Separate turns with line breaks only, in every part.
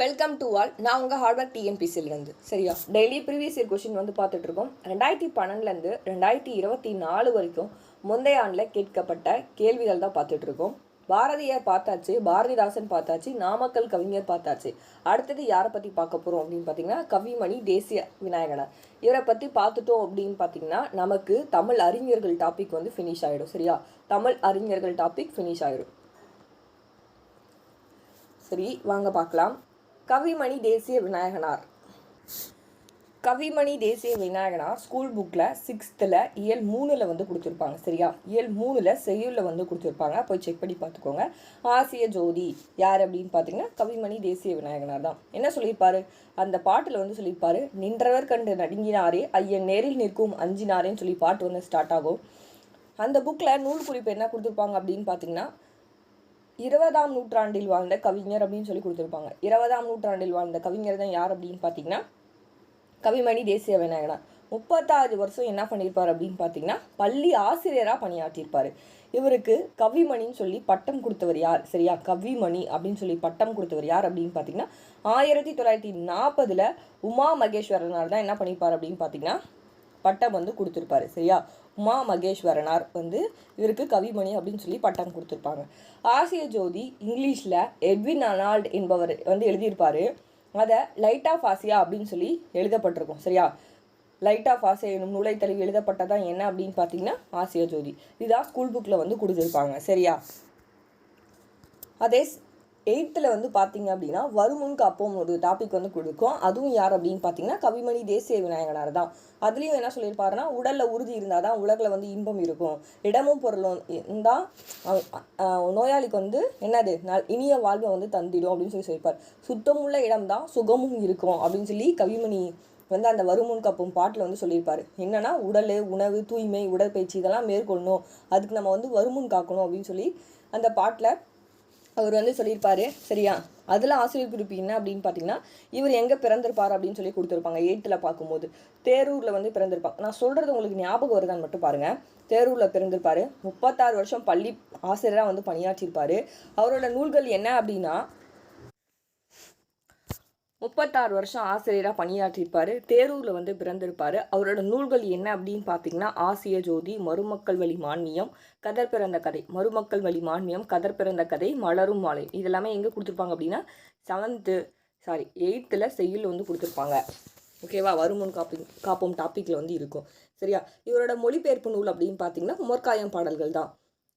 Welcome to all நான் உங்கள் hardware டிஎன்பிசியிலேருந்து சரியா? டெய்லி ப்ரீவியஸ் இயர் கொஷின் வந்து பார்த்துட்ருக்கோம். ரெண்டாயிரத்தி பன்னெண்டுலேருந்து ரெண்டாயிரத்தி இருபத்தி நாலு வரைக்கும் முந்தைய ஆண்டில் கேட்கப்பட்ட கேள்விகள் தான் பார்த்துட்ருக்கோம். பாரதியார் பார்த்தாச்சு பாரதிதாசன் பார்த்தாச்சு நாமக்கல் கவிஞர் பார்த்தாச்சு. அடுத்தது யாரை பற்றி பார்க்க போகிறோம் அப்படின்னு பார்த்தீங்கன்னா கவிமணி தேசிய விநாயகனார். இவரை பற்றி பார்த்துட்டோம் அப்படின்னு பார்த்தீங்கன்னா நமக்கு தமிழ் அறிஞர்கள் டாபிக் வந்து ஃபினிஷ் ஆகிடும் சரியா? தமிழ் அறிஞர்கள் டாபிக் ஃபினிஷ் ஆகிடும் சரி வாங்க பார்க்கலாம். கவிமணி தேசிய விநாயகனார். கவிமணி தேசிய விநாயகனார் ஸ்கூல் புக்கில் சிக்ஸ்த்தில் இயல் மூணில் வந்து கொடுத்துருப்பாங்க சரியா? இயல் மூணில் செய்யுளில் வந்து கொடுத்துருப்பாங்க. போய் செக் பண்ணி பார்த்துக்கோங்க. ஆசிய ஜோதி யார் அப்படின்னு பார்த்தீங்கன்னா கவிமணி தேசிய விநாயகனார் தான். என்ன சொல்லியிருப்பாரு? அந்த பாட்டில் வந்து சொல்லியிருப்பாரு நின்றவர் கண்டு நடுங்கினாரே ஐயன் நேரில் நிற்கும் அஞ்சினாரேன்னு சொல்லி பாட்டு வந்து ஸ்டார்ட் ஆகும். அந்த புக்கில் நூல் குறிப்பு என்ன கொடுத்துருப்பாங்க அப்படின்னு பார்த்தீங்கன்னா இருபதாம் நூற்றாண்டில் வாழ்ந்த கவிஞர் அப்படின்னு சொல்லி கொடுத்துருப்பாங்க. இருபதாம் நூற்றாண்டில் வாழ்ந்த கவிஞர் தான் யார் அப்படின்னு பார்த்தீங்கன்னா கவிமணி தேசிய விநாயகனார் முப்பத்தாறு வருஷம் என்ன பண்ணியிருப்பார் அப்படின்னு பார்த்தீங்கன்னா பள்ளி ஆசிரியராக பணியாற்றியிருப்பார். இவருக்கு கவிமணின்னு சொல்லி பட்டம் கொடுத்தவர் யார்? சரியா? கவிமணி அப்படின்னு சொல்லி பட்டம் கொடுத்தவர் யார் அப்படின்னு பார்த்தீங்கன்னா ஆயிரத்தி தொள்ளாயிரத்தி நாற்பதில் உமா மகேஸ்வரனார் தான் என்ன பண்ணியிருப்பார் அப்படின்னு பார்த்தீங்கன்னா பட்டம் வந்து கொடுத்துருப்பாரு. சரியா? உமா மகேஸ்வரனார் வந்து இவருக்கு கவிமணி அப்படின்னு சொல்லி பட்டம் கொடுத்துருப்பாங்க. ஆசிய ஜோதி இங்கிலீஷில் எட்வின் அனால்ட் என்பவர் வந்து எழுதியிருப்பார். அதை லைட் ஆஃப் ஆசியா அப்படின்னு சொல்லி எழுதப்பட்டிருக்கும். சரியா? லைட் ஆஃப் ஆசியா எனும் நூலை தழுவி எழுதப்பட்டதான் என்ன அப்படின்னு பார்த்தீங்கன்னா ஆசிய ஜோதி. இதுதான் ஸ்கூல் புக்கில் வந்து கொடுத்துருப்பாங்க. சரியா? அதே எயித்தில் வந்து பார்த்தீங்க அப்படின்னா வருமுன் காப்போம் ஒரு டாபிக் வந்து கொடுக்கும். அதுவும் யார் அப்படின்னு பார்த்தீங்கன்னா கவிமணி தேசிய விநாயகனார் தான். அதுலேயும் என்ன சொல்லியிருப்பாருன்னா உடலில் உறுதி இருந்தால் தான் உலகில் வந்து இன்பம் இருக்கும். இடமும் பொருளும் இருந்தால் நோயாளிக்கு வந்து என்னது இனிய வாழ்வை வந்து தந்திடும் அப்படின்னு சொல்லி சொல்லியிருப்பார். சுத்தமுள்ள இடம் தான் சுகமும் இருக்கும் அப்படின்னு சொல்லி கவிமணி வந்து அந்த வருமுன் கப்பும் பாட்டில் வந்து சொல்லியிருப்பார். என்னென்னா உடல் உணவு தூய்மை உடற்பயிற்சி இதெல்லாம் மேற்கொள்ளணும். அதுக்கு நம்ம வந்து வருமுன் காக்கணும் அப்படின்னு சொல்லி அந்த பாட்டில் அவர் வந்து சொல்லியிருப்பாரு சரியா? அதில் ஆசிரியர் குறிப்பு என்ன அப்படின்னு பார்த்தீங்கன்னா இவர் எங்கே பிறந்திருப்பார் அப்படின்னு சொல்லி கொடுத்துருப்பாங்க எயித்தில் பார்க்கும்போது தேரூரில் வந்து பிறந்திருப்பாங்க. நான் சொல்கிறது உங்களுக்கு ஞாபகம் வருதான்னு மட்டும் பாருங்கள் தேரூரில் பிறந்திருப்பார். முப்பத்தாறு வருஷம் பள்ளி ஆசிரியராக வந்து பணியாற்றியிருப்பார். அவரோட நூல்கள் என்ன அப்படின்னா முப்பத்தாறு வருஷம் ஆசிரியராக பணியாற்றியிருப்பார். தேரூரில் வந்து பிறந்திருப்பார். அவரோட நூல்கள் என்ன அப்படின்னு பார்த்தீங்கன்னா ஆசிய ஜோதி மருமக்கள் வழி மான்மியம் கதர் பிறந்த கதை. மருமக்கள் வழி மான்மியம் கதர் பிறந்த கதை மலரும் மாலை. இதெல்லாமே எங்கே கொடுத்துருப்பாங்க அப்படின்னா செவன்த்து சாரி எயித்தில் செய்யுள் வந்து கொடுத்துருப்பாங்க. ஓகேவா வருமுன் காப்பி காப்போம் டாப்பிக்கில் வந்து இருக்கும். சரியா? இவரோட மொழிபெயர்ப்பு நூல் அப்படின்னு பார்த்தீங்கன்னா உமர்காயம் பாடல்கள் தான்.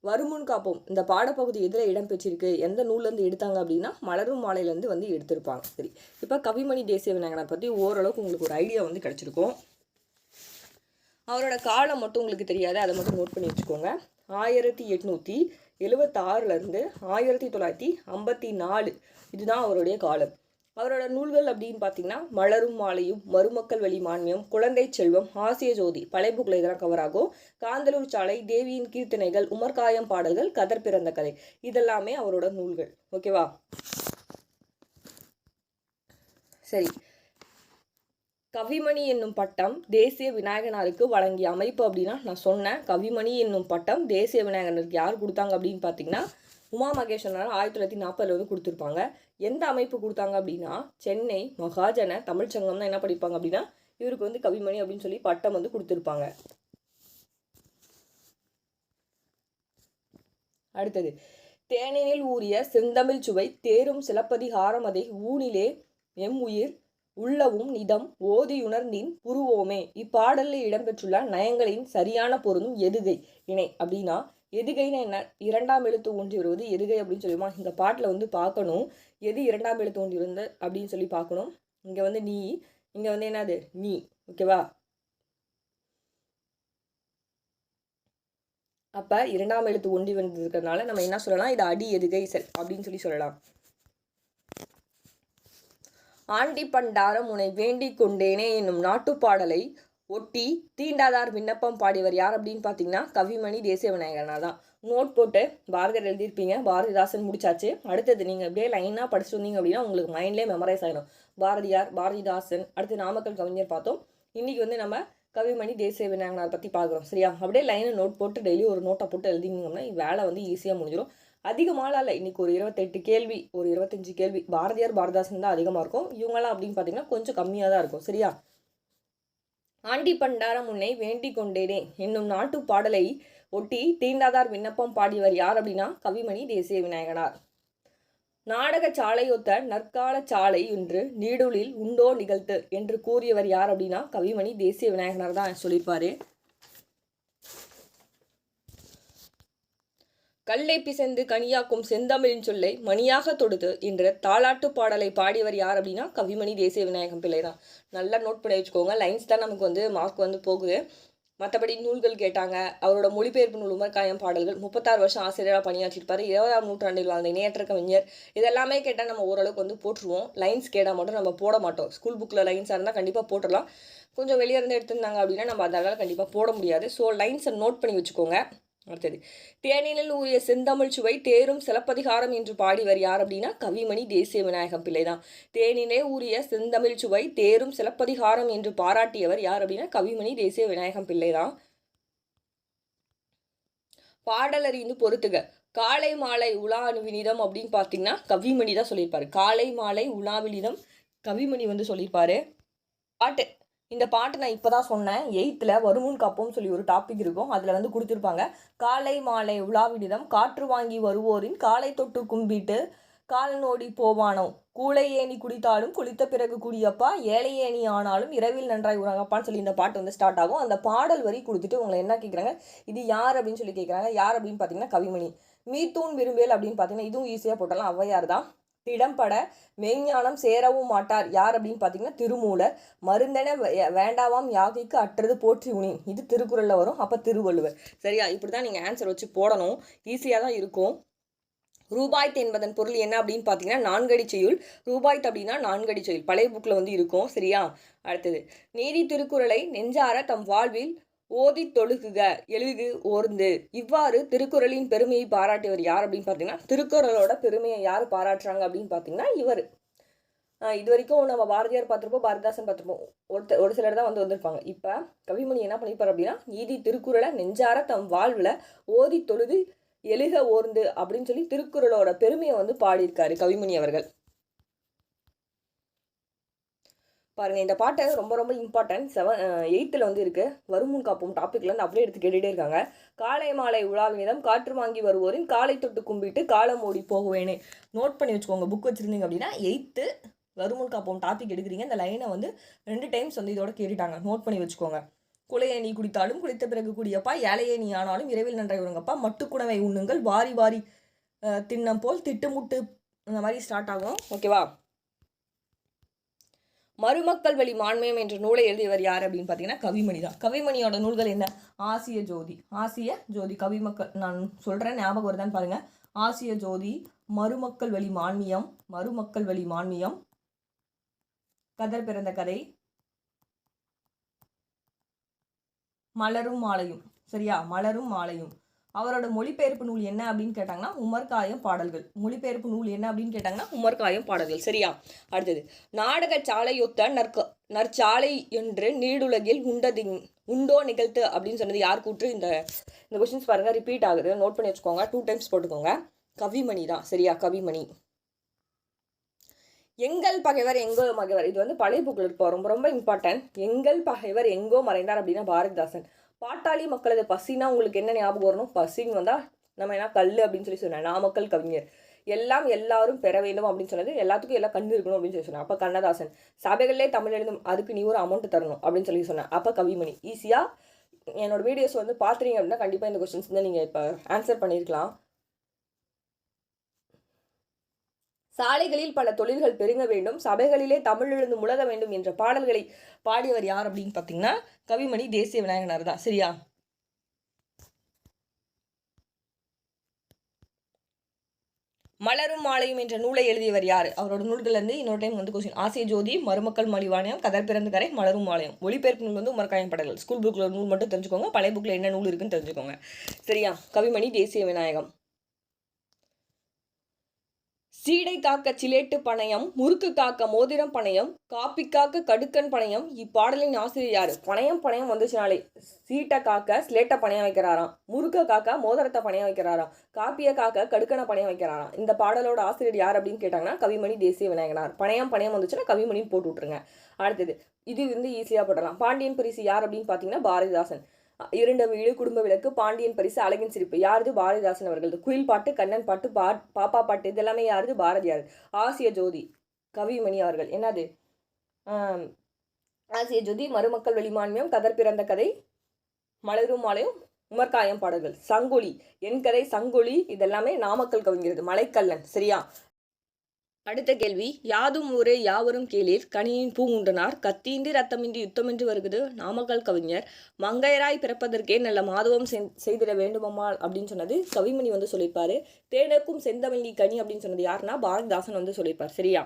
வருமுன் காப்போம். இந்த பாடப்பகுதி எதில் இடம்பெற்றிருக்கு? எந்த நூல்லேருந்து எடுத்தாங்க அப்படின்னா மலரும் மாலையிலேருந்து வந்து எடுத்திருப்பாங்க. சரி இப்போ கவிமணி தேசிய விநாயகனை பற்றி ஓரளவுக்கு உங்களுக்கு ஒரு ஐடியா வந்து கிடச்சிருக்கும். அவரோட காலம் மட்டும் உங்களுக்கு தெரியாது. அதை மட்டும் நோட் பண்ணி வச்சுக்கோங்க. ஆயிரத்தி எட்நூற்றி எழுபத்தாறுலேருந்து ஆயிரத்தி தொள்ளாயிரத்தி ஐம்பத்தி நாலு. இதுதான் அவருடைய காலம். அவரோட நூல்கள் அப்படின்னு பார்த்தீங்கன்னா மலரும் மாலையும் மருமக்கள் வழி மான்மியம் குழந்தை செல்வம் ஆசிய ஜோதி பழைப்புகளை தான் இதெல்லாம் கவர் ஆகும். காந்தலூர் சாலை தேவியின் கீர்த்தனைகள் உமர்காயம் பாடல்கள் கதர் பிறந்த கதை. இதெல்லாமே அவரோட நூல்கள். ஓகேவா சரி. கவிமணி என்னும் பட்டம் தேசிய விநாயகனாருக்கு வழங்கிய அமைப்பு அப்படின்னா நான் சொன்னேன். கவிமணி என்னும் பட்டம் தேசிய விநாயகனருக்கு யார் கொடுத்தாங்க அப்படின்னு பார்த்தீங்கன்னா உமா மகேஸ்வரனார் ஆயிரத்தி தொள்ளாயிரத்தி நாற்பதுல வந்து கொடுத்துருப்பாங்க. எந்த அமைப்பு கொடுத்தாங்க அப்படின்னா சென்னை மகாஜன தமிழ்ச்சங்கம் தான் என்ன படிப்பாங்க அப்படின்னா இவருக்கு வந்து கவிமணி அப்படின்னு சொல்லி பட்டம் வந்து கொடுத்துருப்பாங்க. அடுத்தது தேனினில் ஊறிய செந்தமிழ் சுவை தேரும் சிலப்பதிகாரம் அதை ஊனிலே எம் உயிர் உள்ளவும் நிதம் ஓதியுணர்ந்தின் புருவோமே. இப்பாடலில் இடம்பெற்றுள்ள நயங்களின் சரியான பொருந்தும் எதுகை இணை அப்படின்னா எதுகைன்னு என்ன? இரண்டாம் எழுத்து ஒன்றி வருவது எதுகை அப்படின்னு சொல்லுவோம் இந்த பாட்டில் வந்து பார்க்கணும். எது இரண்டாம் எழுத்து ஒன்றி இருந்த அப்படின்னு சொல்லி பார்க்கணும். இங்கே வந்து நீ இங்கே வந்து என்னது? நீ. ஓகேவா அப்போ இரண்டாம் எழுத்து ஒன்றி வந்திருக்கிறதுனால நம்ம என்ன சொல்லலாம்? இது அடி எதுகை செல் அப்படின்னு சொல்லி சொல்லலாம். ஆண்டி பண்டாரம் உன்னை வேண்டிக் கொண்டேனே என்னும் நாட்டுப்பாடலை ஒட்டி தீண்டாதார் விண்ணப்பம் பாடியவர் யார் அப்படின்னு பார்த்தீங்கன்னா கவிமணி தேசிய விநாயகனார் தான் நோட் போட்டு பாரதியார் எழுதியிருப்பீங்க. பாரதிதாசன் முடிச்சாச்சு. அடுத்தது நீங்கள் அப்படியே லைனாக படிச்சுட்டு வந்தீங்க அப்படின்னா உங்களுக்கு மைண்ட்லேயே மெமரைஸ் ஆகிடும் பாரதியார் பாரதிதாசன் அடுத்து நாமக்கல் கவிஞர் பார்த்தோம். இன்றைக்கி வந்து நம்ம கவிமணி தேசிய விநாயகனார் பற்றி பார்க்குறோம். சரியா? அப்படியே லைனை நோட் போட்டு டெய்லி ஒரு நோட்டை போட்டு எழுதிங்கன்னா வேலை வந்து ஈஸியாக முடிஞ்சிடும் அதிகமாக இல்லை இன்றைக்கி ஒரு இருபத்தெட்டு கேள்வி ஒரு இருபத்தஞ்சு கேள்வி பாரதியார் பாரதாசன் தான் அதிகமாக இருக்கும். இவங்களாம் அப்படின்னு பார்த்தீங்கன்னா கொஞ்சம் கம்மியாக தான் இருக்கும். சரியா? ஆண்டி பண்டாரம் உன்னை வேண்டிக் கொண்டேனே என்னும் நாட்டு பாடலை ஒட்டி தீண்டாதார் விண்ணப்பம் பாடியவர் யார் அப்படின்னா கவிமணி தேசிய விநாயகனார் நாடக சாலையொத்த நற்கால சாலை என்று நீடுலில் உண்டோ நிகழ்த்து என்று கூறியவர் யார் அப்படின்னா கவிமணி தேசிய விநாயகனார் தான் சொல்லியிருப்பாரு. கல்லை பிசைந்து கனியாக்கும் செந்தமிழின் சொல்லை மணியாக தொடுத்து என்ற தாளாட்டு பாடலை பாடியவர் யார் அப்படின்னா கவிமணி தேசிய விநாயகம் பிள்ளை தான் நல்லா நோட் பண்ணி வச்சுக்கோங்க. லைன்ஸ் தான் நமக்கு வந்து மார்க் வந்து போகுது. மற்றபடி நூல்கள் கேட்டாங்க. அவரோட மொழிபெயர்ப்பு நூல் உமர்காயம் பாடல்கள் முப்பத்தாறு வருஷம் ஆசிரியராக பணியாற்றிருப்பார். இருபதாம் நூற்றாண்டில் வாழ்ந்த இணையற்ற கவிஞர் இதெல்லாமே கேட்டால் நம்ம ஓரளவுக்கு வந்து போட்டுருவோம் லைன்ஸ் கேட்டால் மட்டும் நம்ம போட மாட்டோம். ஸ்கூல் புக்கில் லைன்ஸாக இருந்தால் கண்டிப்பாக போட்டுடலாம். கொஞ்சம் வெளியே இருந்து எடுத்திருந்தாங்க அப்படின்னா நம்ம அதனால் கண்டிப்பாக போட முடியாது. ஸோ லைன்ஸை நோட் பண்ணி வச்சுக்கோங்க. அடுத்தது. தேனினில் ஊறிய செந்தமிழ் சுவை தேரும் சிலப்பதிகாரம் என்று பாடிவர் யார் அப்படின்னா கவிமணி தேசிய விநாயகம் பிள்ளை தான் தேனிலே ஊறிய செந்தமிழ் சுவை தேரும் சிலப்பதிகாரம் என்று பாராட்டியவர் யார் அப்படின்னா கவிமணி தேசிய விநாயகம் பிள்ளை தான் பாடலறிந்து பொறுத்துக. காலை மாலை உலா வினிதம் அப்படின்னு பார்த்தீங்கன்னா கவிமணி தான் சொல்லியிருப்பாரு. காலை மாலை உலாவினிதம் கவிமணி வந்து சொல்லியிருப்பாரு. பாட்டு. இந்த பாட்டு நான் இப்போ தான் சொன்னேன் எயித்தில் வருமுன் காப்போம்னு சொல்லி ஒரு டாபிக் இருக்கும். அதில் வந்து கொடுத்துருப்பாங்க. காலை மாலை உலாவினிதம் காற்று வாங்கி வருவோரின் காலை தொட்டு கும்பிட்டு காலனோடி போவானோ? கூளை ஏணி குடித்தாலும் குளித்த பிறகு குடியப்பா? ஏழை ஏணி ஆனாலும் இரவில் நன்றாய் உறங்கப்பான்னு சொல்லி இந்த பாட்டு வந்து ஸ்டார்ட் ஆகும். அந்த பாடல் வரி கொடுத்துட்டு உங்களை என்ன கேட்குறாங்க இது யார் அப்படின்னு சொல்லி கேட்குறாங்க யார் அப்படின்னு பார்த்தீங்கன்னா கவிமணி. மீத்தூன் விரும்பேல் அப்படின்னு பார்த்தீங்கன்னா இதுவும் ஈஸியாக போட்டலாம். ஔவையார் தான். திடம்பட மெய்ஞானம் சேரவும் மாட்டார். யார் அப்படின்னு பார்த்தீங்கன்னா திருமூலர். மருந்தென வே- வேண்டாவாம் யாகைக்கு அற்றது போற்றி உனின் இது திருக்குறளில் வரும். அப்போ திருவள்ளுவர். சரியா? இப்படி தான் நீங்கள் ஆன்சர் வச்சு போடணும். ஈஸியாக தான் இருக்கும். ரூபாய்த் என்பதன் பொருள் என்ன அப்படின்னு பார்த்தீங்கன்னா நான்கடி செய்யுள் ரூபாய்த் அப்படின்னா நான்கடி செய்யுள் பழைய புக்கில் வந்து இருக்கும். சரியா? அடுத்தது. நீதி திருக்குறளை நெஞ்சார தம் வாழ்வில் ஓதி தொழுகுக எழுது ஓர்ந்து. இவ்வாறு திருக்குறளின் பெருமையை பாராட்டியவர் யார் அப்படின்னு பார்த்தீங்கன்னா திருக்குறளோட பெருமையை யார் பாராட்டுறாங்க அப்படின்னு பார்த்தீங்கன்னா இவர். இது வரைக்கும் நம்ம பாரதியார் பார்த்துருப்போம் பாரதிதாசன் பார்த்துருப்போம். ஒருத்தர் ஒரு சிலர் தான் வந்து வந்திருப்பாங்க. இப்போ கவிமணி என்ன பண்ணிப்பார் அப்படின்னா நீதி திருக்குறளை நெஞ்சார தம் வாழ்வில் ஓதி தொழுது எழுக ஓர்ந்து அப்படின்னு சொல்லி திருக்குறளோட பெருமையை வந்து பாடியிருக்காரு கவிமணி அவர்கள். பாருங்கள் இந்த பாட்டை ரொம்ப ரொம்ப இம்பார்ட்டன்ட் செவன் எயித்தில் வந்து இருக்குது வருமுன் காப்போம் டாப்பிக்லேருந்து அப்படியே எடுத்து கேட்டுகிட்டே இருக்காங்க. காலை மாலை உலாவினிடம் காற்று வாங்கி வருவோரின் காலை தொட்டு கும்பிட்டு காலம் ஓடி போகுவேனே. நோட் பண்ணி வச்சுக்கோங்க புக் வச்சுருந்தீங்க அப்படின்னா எயித்து வருமுன் காப்போம் டாபிக் எடுக்கிறீங்க. இந்த லைனை வந்து ரெண்டு டைம்ஸ் வந்து இதோட கேட்டுட்டாங்க. நோட் பண்ணி வச்சுக்கோங்க. குலையை நீ குடித்தாலும் குளித்த பிறகு குடியப்பா ஏழையை நீ ஆனாலும் இரவில் நன்றாய் உறங்கப்பா. மட்டுக்குணவை உண்ணுங்கள் வாரி வாரி தின்னம் போல் திட்டுமுட்டு. அந்த மாதிரி ஸ்டார்ட் ஆகும். ஓகேவா மருமக்கள் வழி மான்மயம் என்ற நூலை எழுதியவர் யார் அப்படின்னு பார்த்தீங்கன்னா கவிமணி தான். கவிமணியோட நூல்கள் என்ன? ஆசிய ஜோதி. ஆசிய ஜோதி. கவிமக்கள் நான் சொல்கிறேன் ஞாபகம் வருதான்னு பாருங்கள் ஆசிய ஜோதி மருமக்கள் வழி மான்மியம் மருமக்கள் வழி மான்மியம் கதர் பிறந்த கதை. மலரும் மாலையும். சரியா? மலரும் மாலையும். அவரோட மொழிபெயர்ப்பு நூல் என்ன அப்படின்னு கேட்டாங்கன்னா உமர்காயம் பாடல்கள். மொழிபெயர்ப்பு நூல் என்ன அப்படின்னு கேட்டாங்கன்னா உமர்காயம் பாடல்கள். சரியா? அடுத்தது நாடக சாலையொத்த நற்க நற்சாலை என்று நீடுலகில் உண்டதி உண்டோ நிகழ்த்து அப்படின்னு சொன்னது யார் கூற்று? இந்த இந்த கொஸ்டின்ஸ் பாருங்கள் ரிப்பீட் ஆகுது. நோட் பண்ணி வச்சுக்கோங்க. டூ டைம்ஸ் போட்டுக்கோங்க. கவிமணி தான். சரியா? கவிமணி. எங்கள் பகைவர் எங்கோ மகைவர். இது வந்து பழைய புக்கில் இருப்போம். ரொம்ப ரொம்ப இம்பார்ட்டன்ட் எங்கள் பகைவர் எங்கோ மறைந்தார் அப்படின்னா பாரதிதாசன். பாட்டாளி மக்களது பசினா உங்களுக்கு என்ன ஞாபகம் வரணும்? பசின்னு வந்தால் நம்ம என்ன கல் அப்படின்னு சொல்லி சொன்னேன். நாமக்கல் கவிஞர். எல்லாம் எல்லாரும் பெற வேண்டும் அப்படின்னு சொன்னது எல்லாத்துக்கும் எல்லாம் கண்ணு இருக்கணும் அப்படின்னு சொல்லி சொன்னேன். அப்போ கண்ணதாசன் சபைகளிலே தமிழ் எழுதும் அதுக்கு நீ ஒரு அமௌண்ட் தரணும் அப்படின்னு சொல்லி சொன்னேன். அப்போ கவிமணி ஈஸியாக என்னோடய வீடியோஸ் வந்து பார்த்துறீங்க அப்படின்னா கண்டிப்பாக இந்த கொஸ்டின்ஸ் வந்து நீங்கள் இப்போ ஆன்சர் பண்ணியிருக்கலாம் சாலைகளில் பல தொழில்கள் பெருங்க வேண்டும் சபைகளிலே தமிழ் எழுந்து முழக வேண்டும் என்ற பாடல்களை பாடியவர் யார் அப்படின்னு பார்த்தீங்கன்னா கவிமணி தேசிய விநாயகனார் தான். சரியா? மலரும் மாலையும் என்ற நூலை எழுதியவர் யார்? அவரோட நூல்கள்லேருந்து இன்னொரு டைம் வந்து கொஸ்டின் ஆசிய ஜோதி மருமக்கள் மலிவாணியம் கதர் பிறந்த கரை மலரும் மாலையம். ஒளிபெயர்ப்பு நூல் வந்து உமர்காயம் படங்கள் ஸ்கூல் புக்கில் நூல் மட்டும் தெரிஞ்சுக்கோங்க. பழைய புக்கில் என்ன நூல் இருக்குன்னு தெரிஞ்சுக்கோங்க. சரியா? கவிமணி தேசிய விநாயகம். சீடை காக்க சிலேட்டு பணயம் முறுக்கு காக்க மோதிரம் பணயம் காப்பி காக்க கடுக்கன் பணயம் இப்பாடலின் ஆசிரியர் யாரு? பணயம் பணயம் வந்துச்சுனாலே சீட்டை காக்க ஸ்லேட்டை பணையம் வைக்கிறாராம் முறுக்க காக்க மோதிரத்தை பணையம் வைக்கிறாராம் காப்பியை காக்க கடுக்கனை பணையம் வைக்கிறாராம். இந்த பாடலோட ஆசிரியர் யார் அப்படின்னு கேட்டாங்கன்னா கவிமணி தேசிய விநாயகனார். பணையம் பணையம் வந்துச்சுன்னா கவிமணின்னு போட்டு விட்ருங்க அடுத்தது இது வந்து ஈஸியாக போடலாம் பாண்டியன் பரிசு யார் அப்படின்னு பார்த்தீங்கன்னா பாரதிதாசன். இரண்டு வீடு குடும்ப விளக்கு பாண்டியன் பரிசு அழகின் சிரிப்பு. யாரது? பாரதிதாசன் அவர்களது. குயில் பாட்டு கண்ணன் பாட்டு பா பாப்பா பாட்டு இதெல்லாமே யாரது? பாரதியார் ஆசிய ஜோதி கவிமணி அவர்கள். என்னது? ஆசிய ஜோதி மருமக்கள் வெளிமான்மியம் கதர் பிறந்த கதை மலரும் மாலையும் உமர்காயம் பாடல்கள். சங்கொலி என் கதை சங்கொலி இதெல்லாமே நாமக்கல் கவிஞரது. மலைக்கல்லன் சரியா? அடுத்த கேள்வி யாதும் ஊரே யாவரும் கேளீர் கனியின் பூங்குண்டனார் கத்தியின்றி ரத்தமின்றி யுத்தமின்றி வருகிறது நாமக்கல் கவிஞர். மங்கையராய் பிறப்பதற்கே நல்ல மாதவம் செய்திட வேண்டுமம்மாள் அப்படின்னு சொன்னது கவிமணி வந்து சொல்லியிருப்பாரு. தேனுக்கும் செந்தமிழி கனி அப்படின்னு சொன்னது யாருன்னா பாரதிதாசன் வந்து சொல்லியிருப்பார். சரியா?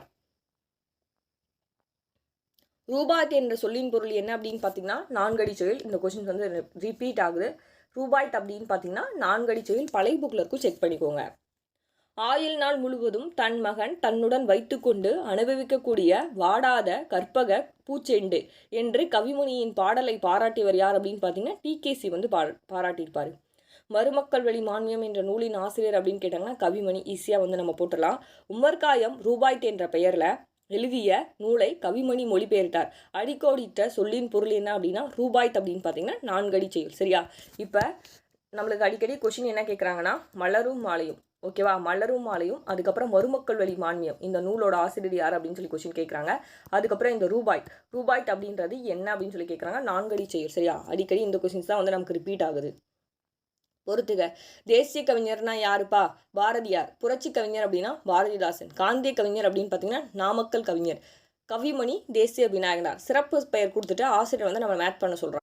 ரூபாய்ட் என்ற சொல்லின் பொருள் என்ன அப்படின்னு பார்த்தீங்கன்னா நான்கடி செயல். இந்த கொஷின்ஸ் வந்து ரிப்பீட் ஆகுது. ரூபாய்ட் அப்படின்னு பார்த்தீங்கன்னா நான்கடி செயல். பழைய புக்கில் இருக்கும் செக் பண்ணிக்கோங்க. ஆயுள் நாள் முழுவதும் தன் மகன் தன்னுடன் வைத்துக்கொண்டு அனுபவிக்கக்கூடிய வாடாத கற்பக பூச்செண்டு என்று கவிமுனியின் பாடலை பாராட்டியவர் யார் அப்படின்னு பார்த்தீங்கன்னா டிகேசி வந்து பா பாராட்டியிருப்பார். மருமக்கள் வழி மான்மியம் என்ற நூலின் ஆசிரியர் அப்படின்னு கேட்டாங்கன்னா கவிமணி ஈஸியாக வந்து நம்ம போட்டலாம் உமர்காயம் ரூபாய்த் என்ற பெயரில் எழுதிய நூலை கவிமணி மொழிபெயர்த்தார். அடிக்கோடிட்ட சொல்லின் பொருள் என்ன அப்படின்னா ரூபாய்த் அப்படின்னு பார்த்தீங்கன்னா நான்கடி செயல். சரியா? இப்போ நம்மளுக்கு அடிக்கடி கொஷின் என்ன கேட்குறாங்கன்னா மலரும் மாலையும். ஓகேவா? மலரும் மாலையும் அதுக்கப்புறம் மருமக்கள் வழி மான்மியம் இந்த நூலோட ஆசிரியர் யார் அப்படின்னு சொல்லி கொஷின் கேட்குறாங்க அதுக்கப்புறம் இந்த ரூபாய்ட். ரூபாய்ட் அப்படின்றது என்ன அப்படின்னு சொல்லி கேட்குறாங்க நான்கடி செயல் சரியா? அடிக்கடி இந்த கொஷின்ஸ் தான் வந்து நமக்கு ரிப்பீட் ஆகுது. பொறுத்துக. தேசிய கவிஞர்னா யாருப்பா? பாரதியார். புரட்சி கவிஞர் அப்படின்னா பாரதிதாசன். காந்திய கவிஞர் அப்படின்னு பார்த்தீங்கன்னா நாமக்கல் கவிஞர். கவிமணி தேசிய விநாயகனார். சிறப்பு பெயர் கொடுத்துட்டு ஆசிரியர் வந்து நம்ம மேட் பண்ண சொல்கிறோம்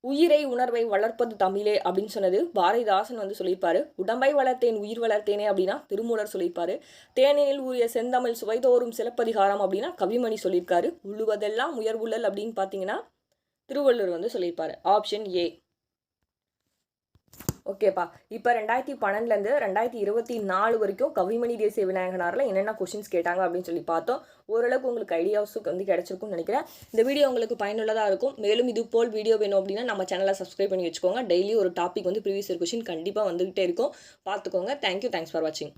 உயிரை உணர்வை வளர்ப்பது தமிழே அப்படின்னு சொன்னது பாரதிதாசன் வந்து சொல்லியிருப்பாரு. உடம்பை வளர்த்தேன் உயிர் வளர்த்தேனே அப்படின்னா திருமூலர் சொல்லியிருப்பாரு. தேனில் ஊரிய செந்தமிழ் சுவைதோறும் சிலப்பதிகாரம் அப்படின்னா கவிமணி சொல்லியிருக்காரு. உழுவதெல்லாம் உயர்வுள்ளல் அப்படின்னு பார்த்தீங்கன்னா திருவள்ளுவர் வந்து சொல்லியிருப்பாரு. ஆப்ஷன் ஏ ஓகேப்பா. இப்போ ரெண்டாயிரத்தி பன்னெண்டுலேருந்து ரெண்டாயிரத்தி இருபத்தி நாலு வரைக்கும் கவிமணி தேசிய விநாயகனாரில் என்னென்ன கொஷின்ஸ் கேட்டாங்க அப்படின்னு சொல்லி பார்த்தோம். ஓரளவுக்கு உங்களுக்கு ஐடியாஸுக்கு வந்து கிடச்சிருக்கும்னு நினைக்கிறேன். இந்த வீடியோ உங்களுக்கு பயனுள்ளதாக இருக்கும். மேலும் இது போல் வீடியோ வேணும் அப்படின்னா நம்ம சேனலை சப்ஸ்கிரைப் பண்ணி வச்சுக்கோங்க. டெய்லி ஒரு டாபிக் வந்து ப்ரீவியஸ் கொஷின் கண்டிப்பாக வந்துகிட்டே இருக்கும். பார்த்துக்கோங்க. தேங்க்யூ தேங்க்ஸ் ஃபார் வாட்சிங்